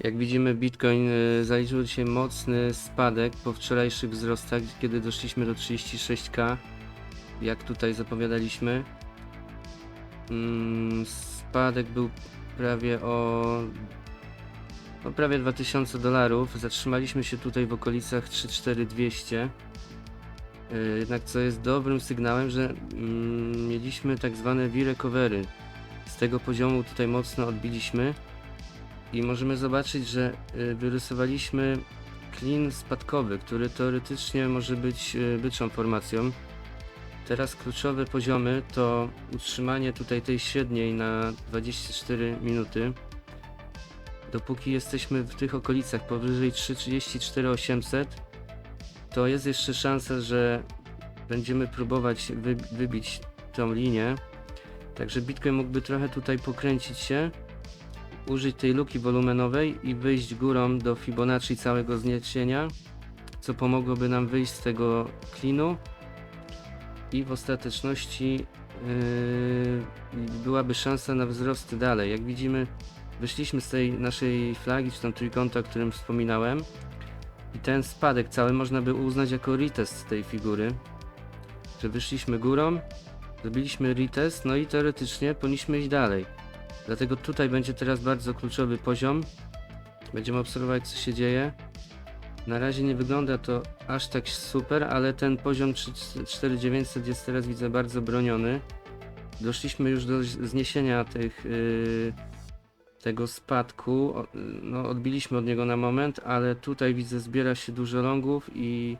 Jak widzimy, Bitcoin y, zaliczył dzisiaj mocny spadek po wczorajszych wzrostach, kiedy doszliśmy do 36k, jak tutaj zapowiadaliśmy. Mm, Spadek był prawie o, o prawie 2000 dolarów. Zatrzymaliśmy się tutaj w okolicach 34200. Y, Jednak co jest dobrym sygnałem, że mm, mieliśmy tak zwane V-recovery. Z tego poziomu tutaj mocno odbiliśmy i możemy zobaczyć, że y, wyrysowaliśmy klin spadkowy, który teoretycznie może być y, byczą formacją. Teraz kluczowe poziomy to utrzymanie tutaj tej średniej na 24 minuty. Dopóki jesteśmy w tych okolicach powyżej 334,800 to jest jeszcze szansa, że będziemy próbować wy, wybić tą linię. Także Bitcoin mógłby trochę tutaj pokręcić się użyć tej luki wolumenowej i wyjść górą do Fibonacci całego zniesienia, co pomogłoby nam wyjść z tego klinu i w ostateczności yy, byłaby szansa na wzrost dalej. Jak widzimy, wyszliśmy z tej naszej flagi, czy tam trójkąta, o którym wspominałem i ten spadek cały można by uznać jako retest tej figury, że wyszliśmy górą, zrobiliśmy retest, no i teoretycznie powinniśmy iść dalej. Dlatego tutaj będzie teraz bardzo kluczowy poziom. Będziemy obserwować co się dzieje. Na razie nie wygląda to aż tak super, ale ten poziom 3- 4900 jest teraz widzę bardzo broniony. Doszliśmy już do zniesienia tych, yy, tego spadku. No, odbiliśmy od niego na moment, ale tutaj widzę zbiera się dużo longów i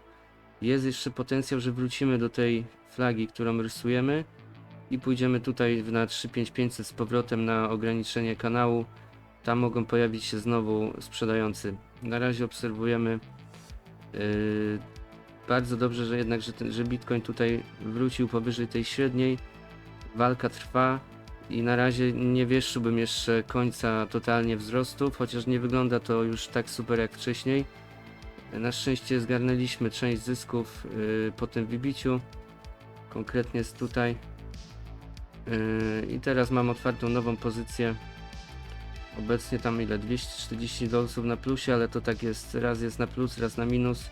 jest jeszcze potencjał, że wrócimy do tej flagi, którą rysujemy i pójdziemy tutaj na 35500 z powrotem na ograniczenie kanału. Tam mogą pojawić się znowu sprzedający. Na razie obserwujemy yy, bardzo dobrze, że jednak, że, ten, że Bitcoin tutaj wrócił powyżej tej średniej. Walka trwa i na razie nie wieszczyłbym jeszcze końca totalnie wzrostów, chociaż nie wygląda to już tak super jak wcześniej. Na szczęście zgarnęliśmy część zysków yy, po tym wybiciu. Konkretnie jest tutaj I teraz mam otwartą nową pozycję. Obecnie tam ile? 240 dolców na plusie, ale to tak jest, raz jest na plus, raz na minus.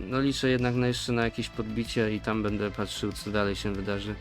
No liczę jednak na jeszcze na jakieś podbicie i tam będę patrzył co dalej się wydarzy.